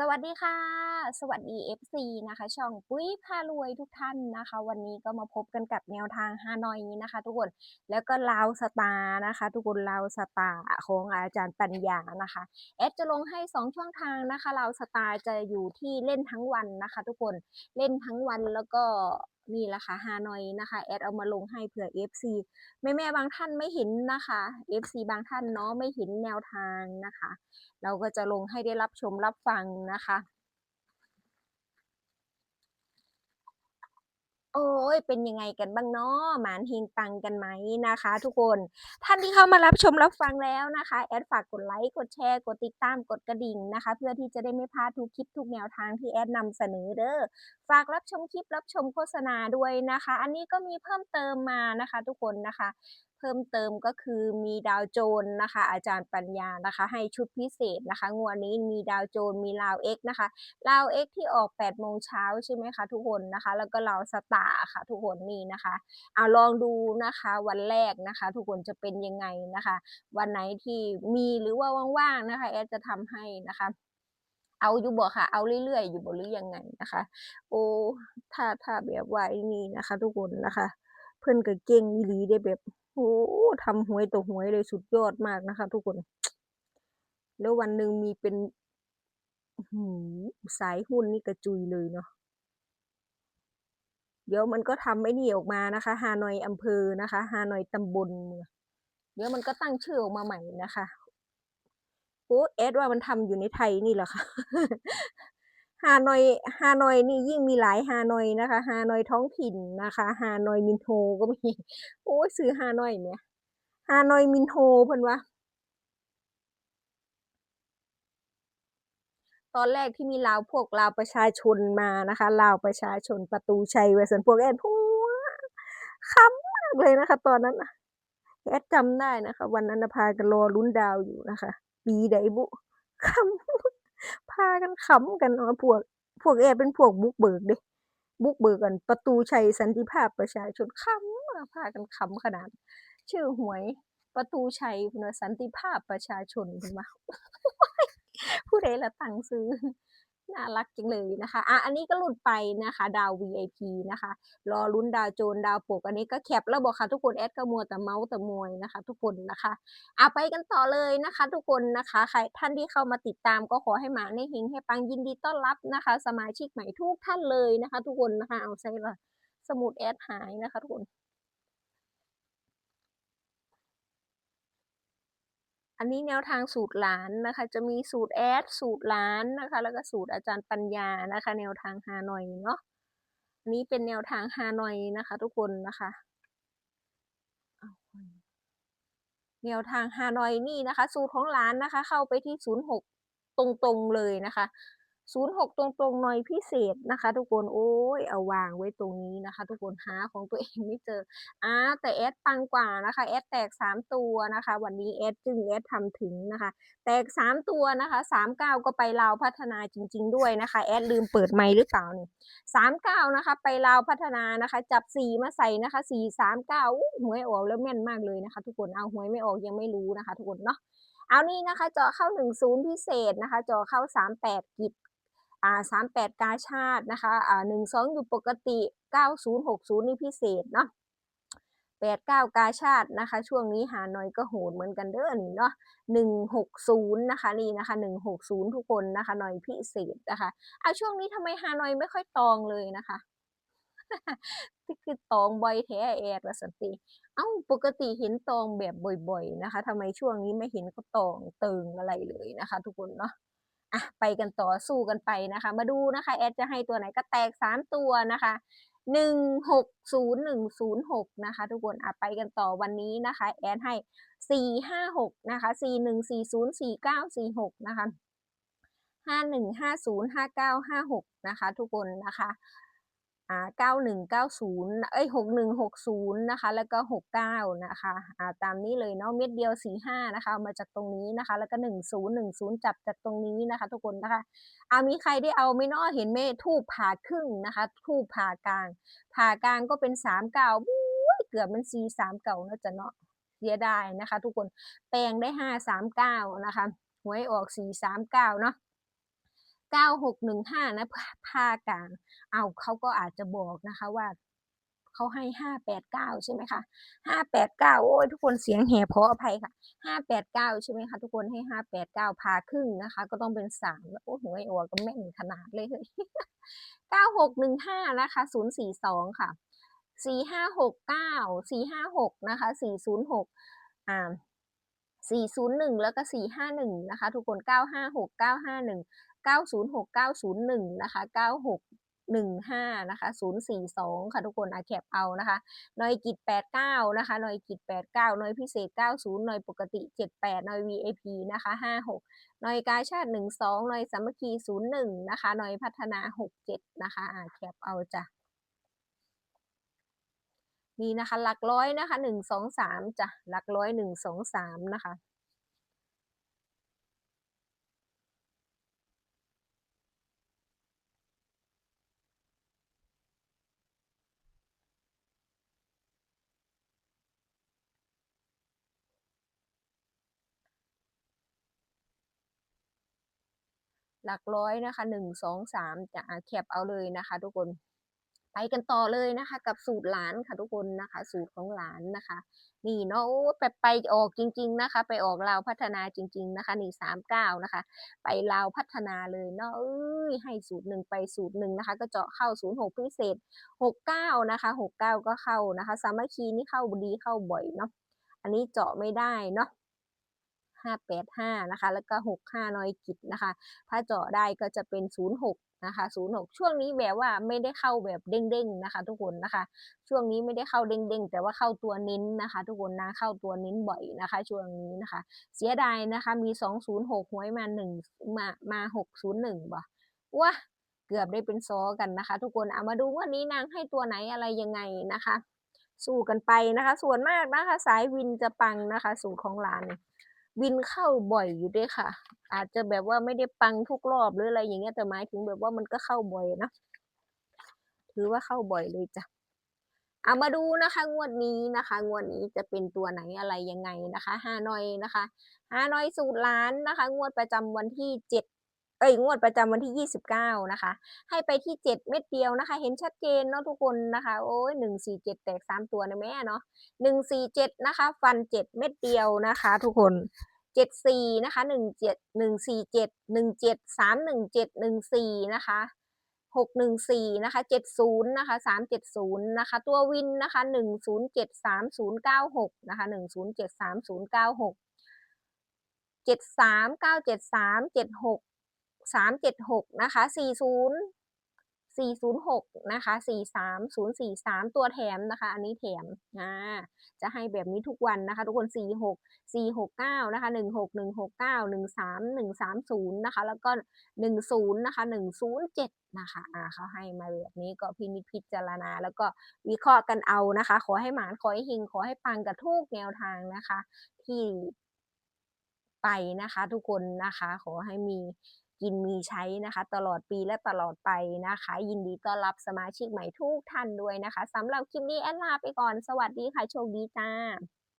สวัสดีค่ะ สวัสดี FC นะคะ ช่องปุ้ยพารวยทุกท่านนะคะ วันนี้ก็มาพบกันกับแนวทางฮานอยนี้นะคะ ทุกคนแล้วก็ลาวสตาร์นะคะ ทุกคนลาวสตาร์ของอาจารย์ปัญญานะคะแอดจะลงให้ 2 ช่องทางนะคะลาวสตาร์จะอยู่ที่เล่นทั้งวันนะคะ ทุกคนเล่นทั้งวันแล้วก็ นี่แหละค่ะฮานอยนะคะแอดเอามาลงให้เผื่อ FC แม่แม่บางท่านไม่เห็นนะคะ FC บางท่านเนาะไม่เห็นแนวทางนะคะ เราก็จะลงให้ได้รับชมรับฟังนะคะ โอ้ยเป็นยังไงกันบ้างเนาะหมานเฮงตังกันไหมนะคะ ทุกคนท่านที่เข้ามารับชมรับฟังแล้วนะคะแอดฝากกดไลค์กดแชร์กดติดตามกดกระดิ่งนะคะ เพื่อที่จะได้ไม่พลาดทุกคลิปทุกแนวทางที่แอดนำเสนอเด้อฝากรับชมคลิปรับชมโฆษณาด้วยนะคะ อันนี้ก็มีเพิ่มเติมมานะคะ ทุกคนนะคะ เพิ่มเติมก็คือมีดาวโจนนะคะ อาจารย์ปัญญานะคะ ให้ชุดพิเศษนะคะงวดนี้มีดาวโจนมีลาวเอ็กนะคะลาวเอ็กที่ออก8โมงเช้าใช่ไหมคะทุกคนนะคะ แล้วก็ลาวสตาร์ค่ะ ทุกคนนี่นะคะเอาลองดูนะคะวันแรกนะคะ ทุกคนจะเป็นยังไงนะคะ วันไหนที่มีหรือว่าว่างๆนะคะแอดจะทำให้นะคะเอาอยู่บ่ค่ะ เอาเรื่อยๆ อยู่บ่หรือยังไงนะคะ โอ้ถ้าถ้าแบบไอ้นี่นะคะ ทุกคนนะคะ เพิ่อนก็เก่งอีหลีได้แบบ โอ้ทำหวยต่อหวยเลยสุดยอดมากนะคะ ทุกคน แล้ววันหนึ่งมีเป็นสายหุ้นนี่กระจุยเลยเนาะเดี๋ยวมันก็ทำไอ้นี่ออกมานะคะฮานอยอำเภอนะคะฮานอยตำบลเดี๋ยวมันก็ตั้งชื่อออกมาใหม่นะคะโอ้แอดว่ามันทำอยู่ในไทยนี่แหละค่ะ ฮานอยฮานอยนี่ยิ่งมีหลายฮานอยนะคะฮานอยท้องถิ่นนะคะฮานอยมินโฮก็มีโอ้ยซื้อฮานอยแหมฮานอยมินโฮเพิ่นว่าตอนแรกที่มีลาวพวกลาวประชาชนมานะคะลาวประชาชนประตูชัยเว่าซั่นพวกแอดหัวขำมากเลยนะคะ ตอนนั้นแอดจำได้นะคะ วันนั้นพากันรอลุ้นดาวอยู่นะคะ ปีใดบุขำ พากันขำกันเนาพวก พวกแอเป็นพวกบุกเบิกเด้บุกเบิกกันประตูชัยสันติภาพประชาชนขำพากันขำขนาด ชื่อหวยประตูชัยเพิ่นสันติภาพประชาชนเห็นไหมผู้ใดละตั้งซื้อ น่ารักจังเลยนะคะ อะ อันนี้ก็หลุดไปนะคะ ดาว VIP นะคะ รอลุ้นดาวโจนดาวปก อันนี้ก็แคปแล้วบ่คะทุกคนแอดก็มัวแต่เมาส์แต่มอยนะคะ ทุกคนนะคะอะไปกันต่อเลยนะคะ ทุกคนนะคะ ใครท่านที่เข้ามาติดตามก็ขอให้หมาในเฮงให้ปังยินดีต้อนรับนะคะ สมาชิกใหม่ทุกท่านเลยนะคะ ทุกคนนะคะ เอาใช่ละสมุดแอดหายนะคะ ทุกคน อันนี้แนวทางสูตรหลานนะคะ จะมีสูตรแอดสูตรหลานนะคะ แล้วก็สูตรอาจารย์ปัญญานะคะ แนวทางฮานอยเนาะอันนี้เป็นแนวทางฮานอยนะคะ ทุกคนนะคะแนวทางฮานอยนี่นะคะ สูตรของหลานนะคะ เข้าไปที่ศูนย์หกตรงๆเลยนะคะ ศูนย์หกตรงๆหน่อยพิเศษนะคะ ทุกคนโอ้ยเอาวางไว้ตรงนี้นะคะ ทุกคนหาของตัวเองไม่เจออ่าแต่แอดปังกว่านะคะแอดแตกสามตัวนะคะ วันนี้แอดจึงแอดทำถึงนะคะ แตกสามตัวนะคะสามเก้าก็ไปลาวพัฒนาจริง ๆ ด้วยนะคะแอดลืมเปิดไมค์หรือเปล่าเนี่ยสามเก้านะคะ ไปลาวพัฒนานะคะ จับสี่มาใส่นะคะสี่สามเก้าหวยออกแล้วแม่นมากเลยนะคะ ทุกคนเอาหวยไม่ออกยังไม่รู้นะคะ ทุกคนเนาะเอานี่นะคะเจาะเข้าหนึ่งศูนย์พิเศษนะคะเจาะเข้าสามแปดกิจ สามแปดกาชาตินะคะอ่าหนึ่งสองอยู่ปกติเก้าศูนย์หกศูนย์นี่พิเศษเนาะแปดเก้ากาชาตินะคะ ช่วงนี้หาหน่อยก็โหดเหมือนกันเด้อนี่เนาะหนึ่งหกศูนย์นะคะนี่นะคะหนึ่งหกศูนย์ทุกคนนะคะหน่อยพิเศษนะคะเอะช่วงนี้ทำไมฮาหน่อยไม่ค่อยตองเลยนะคะคือตองบ่อยแท้แอดว่าสันติเอ้าปกติเห็นตองแบบบ่อย ๆนะคะทำไมช่วงนี้ไม่เห็นเขาตองเติงอะไรเลยนะคะ ทุกคนเนาะ อะไปกันต่อสู้กันไปนะคะ มาดูนะคะแอดจะให้ตัวไหนก็แตกสามตัวนะคะหนึ่งหกศูนย์หนึ่งศูนย์หกนะคะ ทุกคนอะไปกันต่อวันนี้นะคะ แอดให้สี่ห้าหกนะคะสี่หนึ่งสี่ศูนย์สี่เก้าสี่หกนะคะห้าหนึ่งห้าศูนย์ห้าเก้าห้าหกนะคะ ทุกคนนะคะ อ่าเก้าหนึ่งเก้าศูนย์เอ้ยหกหนึ่งหกศูนย์นะคะ แล้วก็หกเก้านะคะอ่าตามนี้เลยเนาะ เม็ดเดียวสี่ห้านะคะเอามาจากตรงนี้นะคะ แล้วก็หนึ่งศูนย์หนึ่งศูนย์จับจากตรงนี้นะคะ ทุกคนนะคะอามีใครได้เอาไม่นอเห็นไหมทูบผ่าครึ่งนะคะ ทูบผ่ากลาง ผ่ากลางก็เป็นสามเก้าเกือบมันสี่สามเก่านะจ๊ะเนาะ เสียดายนะคะ ทุกคน แปลงได้ห้าสามเก้านะคะ หวยออกสี่สาม เก้าเนาะ9615นะภาคกลางเอาเขาก็อาจจะบอกนะคะว่าเขาให้589ใช่ไหมคะ589โอ้ยทุกคนเสียงแหบขออภัยค่ะ589ใช่ไหมคะทุกคนให้589พาครึ่งนะคะ ก็ต้องเป็น3แล้วโอ้หวยออกก็แม่นขนาดเลย9615นะคะ042ค่ะ4569 456นะคะ406อ่า401 แล้วก็ 451 นะคะ ทุกคน 956 951 906 901 นะคะ 9615 นะคะ 042 ค่ะทุกคนอาแคปเอานะคะนอยกิจ 89 นะคะนอยกิจ 89นอยพิเศษ 90นอยปกติ 78นอย VIP นะคะ 56นอยกาชาติ 12นอยสามัคคี 01 นะคะนอยพัฒนา 67 นะคะอาแคปเอาจ้ะนี่นะคะ หลักร้อยนะคะ 1 2 3จ้ะหลักร้อย 1 2 3 นะคะ หลักร้อยนะคะหนึ่งสองสามจะแคปเอาเลยนะคะ ทุกคนไปกันต่อเลยนะคะ กับสูตรหลานค่ะทุกคนนะคะ สูตรของหลานนะคะ นี่เนาะไปไปออกจริง ๆนะคะ ไปออกลาวพัฒนาจริง ๆนะคะนี่สามเก้านะคะ ไปลาวพัฒนาเลยเนาะเอ้ยให้สูตรหนึ่งไปสูตรหนึ่งนะคะ ก็เจาะเข้าศูนย์หกพิเศษหกเก้านะคะหกเก้าก็เข้านะคะ สามัคคีนี่เข้าดีเข้าบ่อยเนาะอันนี้เจาะไม่ได้เนาะ ห้าแปดห้านะคะ แล้วก็หกห้านอยกิจนะคะ ถ้าเจาะได้ก็จะเป็น 06 นะคะ 06 ช่วงนี้แบบว่าไม่ได้เข้าแบบเด้งๆนะคะ ทุกคนนะคะ ช่วงนี้ไม่ได้เข้าเด้งๆ แต่ว่าเข้าตัวเน้นนะคะ ทุกคนนะ เข้าตัวเน้นบ่อยนะคะ ช่วงนี้นะคะ เสียดายนะคะ มี 206 หวยมา 1 มา มา 601 บ่ว้าเกือบได้เป็นซอกันนะคะ ทุกคน เอามาดูว่านี้นางให้ตัวไหนอะไรยังไงนะคะ สู้กันไปนะคะ ส่วนมากนะคะ สายวินจะปังนะคะ สูตรของหลานเนี่ย บินเข้าบ่อยอยู่ด้วยค่ะ อาจจะแบบว่าไม่ได้ปังทุกรอบหรืออะไรอย่างเงี้ยแต่หมายถึงแบบว่ามันก็เข้าบ่อยนะถือว่าเข้าบ่อยเลยจ้ะเอามาดูนะคะ งวดนี้นะคะ งวดนี้จะเป็นตัวไหนอะไรยังไงนะคะฮานอยนะคะฮานอยสูตรล้านนะคะ งวดประจำวันที่เจ็ด เอ้ยงวดประจำวันที่ 29 นะคะ ให้ไปที่ 7 เม็ดเดียวนะคะ เห็นชัดเจนเนาะทุกคนนะคะ โอ้ย147 แตก 3 ตัวนะแม่เนาะ147 นะคะ ฟัน 7 เม็ดเดียวนะคะ ทุกคน74นะคะ17 147 17 317 14นะคะ614นะคะ70นะคะ370นะคะ ตัววินนะคะ1073096นะคะ1073096 73 973 76 สามเจ็ดหกนะคะสี่ศูนย์สี่ศูนย์หกนะคะสี่สามศูนย์สี่สามตัวแถมนะคะ อันนี้แถมอ่าจะให้แบบนี้ทุกวันนะคะ ทุกคนสี่หกสี่หกเก้านะคะหนึ่งหกหนึ่งหกเก้าหนึ่งสามหนึ่งสามศูนย์นะคะ แล้วก็หนึ่งศูนย์นะคะหนึ่งศูนย์เจ็ดนะคะอ่าเขาให้มาแบบนี้ก็พินิจพิจารณา แล้วก็วิเคราะห์กันเอานะคะ ขอให้หมานขอให้หิงขอให้ปังกับทุกแนวทางนะคะ ที่ไปนะคะ ทุกคนนะคะ ขอให้มี กินมีใช้นะคะ ตลอดปีและตลอดไปนะคะ ยินดีต้อนรับสมาชิกใหม่ทุกท่านด้วยนะคะสำหรับคลิปนี้แอดลาไปก่อนสวัสดีค่ะโชคดีจ้า